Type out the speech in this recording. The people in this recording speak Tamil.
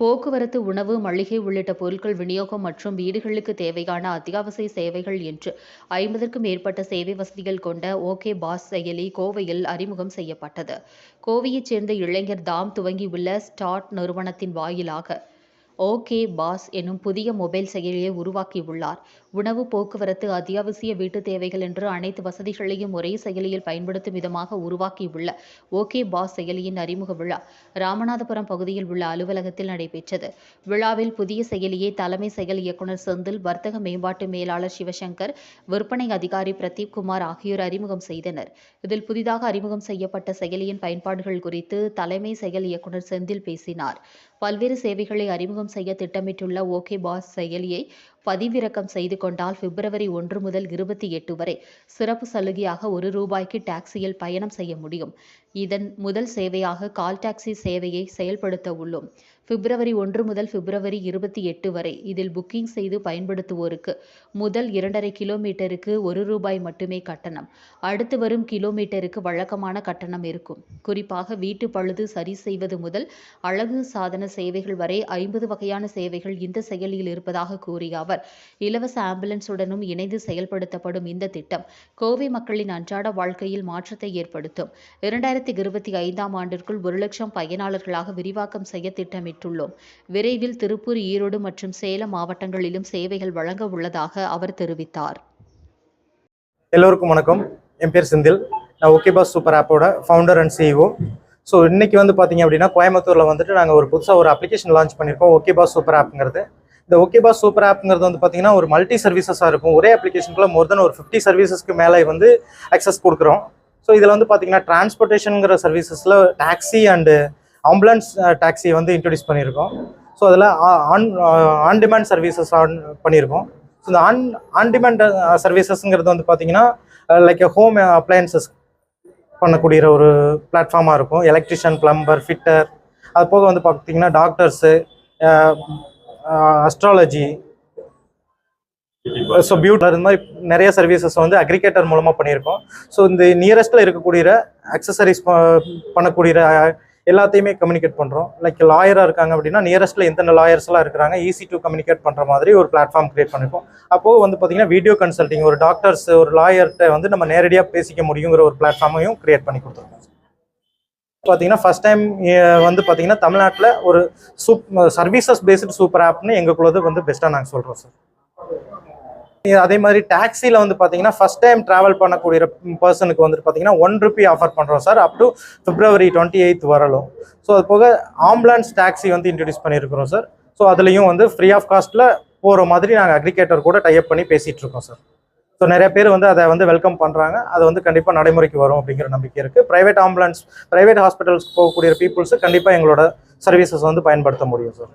போக்குவரத்து, உணவு, மளிகை உள்ளிட்ட பொருட்கள் விநியோகம் மற்றும் வீடுகளுக்கு தேவையான அத்தியாவசிய சேவைகள் என்று ஐம்பதற்கும் மேற்பட்ட சேவை வசதிகள் கொண்ட ஓகே பாஸ் செயலி கோவையில் அறிமுகம் செய்யப்பட்டது. கோவையைச் சேர்ந்த இளைஞர் தாம் துவங்கியுள்ள ஸ்டார்ட் நிறுவனத்தின் வாயிலாக ஓகே பாஸ் எனும் புதிய மொபைல் செயலியை உருவாக்கியுள்ளார். உணவு, போக்குவரத்து, அத்தியாவசிய வீட்டு தேவைகள் என்று அனைத்து வசதிகளையும் ஒரே செயலியில் பயன்படுத்தும் விதமாக உருவாக்கியுள்ள ஓகே பாஸ் செயலியின் அறிமுக விழா ராமநாதபுரம் பகுதியில் உள்ள அலுவலகத்தில் நடைபெற்றது. விழாவில் புதிய செயலியை தலைமை செயல் இயக்குனர் செந்தில், வர்த்தக மேம்பாட்டு மேலாளர் சிவசங்கர், விற்பனை அதிகாரி பிரதீப் குமார் ஆகியோர் அறிமுகம் செய்தனர். இதில் புதிதாக அறிமுகம் செய்யப்பட்ட செயலியின் பயன்பாடுகள் குறித்து தலைமை செயல் இயக்குனர் செந்தில் பேசினார். பல்வேறு சேவைகளை அறிமுகம் செய்ய திட்டமிட்டுள்ள ஓகே பாஸ் செயலியை பதிவிறக்கம் செய்து கொண்டால் பிப்ரவரி ஒன்று முதல் இருபத்தி எட்டு வரை சிறப்பு சலுகையாக ஒரு ரூபாய்க்கு டாக்ஸியில் பயணம் செய்ய முடியும். இதன் முதல் சேவையாக கால் டாக்ஸி சேவையை செயல்படுத்த உள்ளோம். பிப்ரவரி ஒன்று முதல் பிப்ரவரி இருபத்தி எட்டு வரை இதில் புக்கிங் செய்து பயன்படுத்துவோருக்கு முதல் இரண்டரை கிலோமீட்டருக்கு ஒரு ரூபாய் மட்டுமே கட்டணம். அடுத்து வரும் கிலோமீட்டருக்கு வழக்கமான கட்டணம் இருக்கும். குறிப்பாக வீட்டு பழுது சரி செய்வது முதல் அழகு சாதன சேவைகள் வரை ஐம்பது வகையான சேவைகள் இந்த செயலியில் இருப்பதாக கூறிய அவர், இலவச ஆம்புலன்ஸுடனும் இணைந்து செயல்படுத்தப்படும் இந்த திட்டம் கோவை மக்களின் அன்றாட வாழ்க்கையில் மாற்றத்தை ஏற்படுத்தும். இரண்டாயிரத்தி இருபத்தி ஐந்தாம் ஆண்டிற்குள் ஒரு லட்சம் பயனாளர்களாக விரிவாக்கம் செய்ய திட்டமிட்டுள்ளோம். விரைவில் திருப்பூர், ஈரோடு மற்றும் சேலம் மாவட்டங்களிலும் சேவைகள் வழங்க உள்ளதாக அவர் தெரிவித்தார். எல்லோருக்கும் வணக்கம் என் பேர் செந்தில் நான் ஓகே பாஸ் சூப்பர் ஆப்போட ஃபவுண்டர் அண்ட் சிஇஓ ஸோ இன்றைக்கி வந்து பார்த்தீங்க அப்படின்னா கோயம்புத்தூரில் வந்துட்டு நாங்கள் ஒரு புதுசாக ஒரு அப்ளிகேஷன் லான்ச் பண்ணியிருக்கோம் ஓகே பாஸ் சூப்பர் ஆப்ங்கிறது இந்த ஓகே பாஸ் சூப்பர் ஆப்ங்கிறது வந்து பார்த்தீங்கன்னா ஒரு மல்டி சர்வீசஸாக இருக்கும். ஒரே அப்ளிகேஷனுக்குள்ள மோர் தென் ஒரு ஃபிஃப்டி சர்வீசஸ்க்கு மேலே வந்து அக்சஸ் கொடுக்குறோம். ஸோ இதில் வந்து பார்த்தீங்கன்னா டிரான்ஸ்போர்ட்டேஷனுங்கிற சர்வீசஸில் டாக்ஸி அண்டு ஆம்புலன்ஸ் டாக்ஸி வந்து இன்ட்ரடியூஸ் பண்ணியிருக்கோம். ஸோ அதில் on on demand services on பண்ணியிருக்கோம். ஸோ இந்த ஆன் ஆன் டிமாண்ட் சர்வீசஸ்ங்கிறது வந்து பார்த்தீங்கன்னா லைக் ஹோம் அப்ளையன்சஸ் பண்ணக்கூடிய ஒரு பிளாட்ஃபார்மாக இருக்கும். எலக்ட்ரிஷியன் பிளம்பர் ஃபிட்டர் அது போக வந்து பார்த்தீங்கன்னா டாக்டர்ஸு அஸ்ட்ராலஜி ஸோ பியூட்டர் இந்த மாதிரி நிறைய சர்வீசஸ் வந்து அக்ரிகேட்டர் மூலமாக பண்ணியிருக்கோம். ஸோ இந்த நியரஸ்ட்டில் இருக்கக்கூடிய அக்சசரிஸ் பண்ணக்கூடிய எல்லாத்தையுமே கம்யூனிகேட் பண்ணுறோம் லைக் லாயராக இருக்காங்க அப்படின்னா நியரஸ்ட்டில் எந்தெந்த லாயர்ஸ்லாம் இருக்கிறாங்க ஈஸி டு கம்யூனிகேட் பண்ணுற மாதிரி ஒரு பிளாட்ஃபார்ம் க்ரியேட் பண்ணியிருக்கோம் அப்போது வந்து பார்த்தீங்கன்னா வீடியோ கன்சல்ட்டிங் ஒரு டாக்டர்ஸ் ஒரு லாயர்கிட்ட வந்து நம்ம நேரடியாக பேசிக்க முடியுங்கிற ஒரு பிளாட்ஃபார்மையும் க்ரியேட் பண்ணி கொடுத்துருக்கோம். பார்த்தீங்கன்னா ஃபர்ஸ்ட் டைம் வந்து பார்த்தீங்கன்னா தமிழ்நாட்டில் ஒரு சூப் சர்வீசஸ் பேஸ்டு சூப்பர் ஆப்னு எங்களுக்குள்ளது வந்து பெஸ்ட்டாக நாங்கள் சொல்கிறோம் சார் அதே மாதிரி டாக்ஸியில் வந்து பார்த்தீங்கன்னா ஃபஸ்ட் டைம் ட்ராவல் பண்ணக்கூடிய பர்சனுக்கு வந்துட்டு பார்த்தீங்கன்னா ஒன் ருபி ஆஃபர் பண்ணுறோம் sir up to February twenty eighth வரலும். ஸோ அது போக ஆம்புலன்ஸ் டாக்ஸி வந்து இன்ட்ரடியூஸ் பண்ணியிருக்கிறோம் சார் ஸோ அதுலேயும் வந்து ஃப்ரீ ஆஃப் காஸ்ட்டில் போகிற மாதிரி நாங்கள் அக்ரிகேட்டர் கூட டைப் பண்ணி பேசிகிட்டு இருக்கோம் சார் ஸோ நிறைய பேர் வந்து அதை வந்து வெல்கம் பண்ணுறாங்க அது வந்து கண்டிப்பாக நடைமுறைக்கு வரும் அப்படிங்கிற நம்பிக்கை இருக்குது ப்ரைவேட் ஆம்புலன்ஸ் ப்ரைவேட் ஹாஸ்பிட்டல்ஸ்க்கு போகக்கூடிய பீப்புள்ஸு கண்டிப்பாக எங்களோட சர்வீசஸ் வந்து பயன்படுத்த முடியும் சார்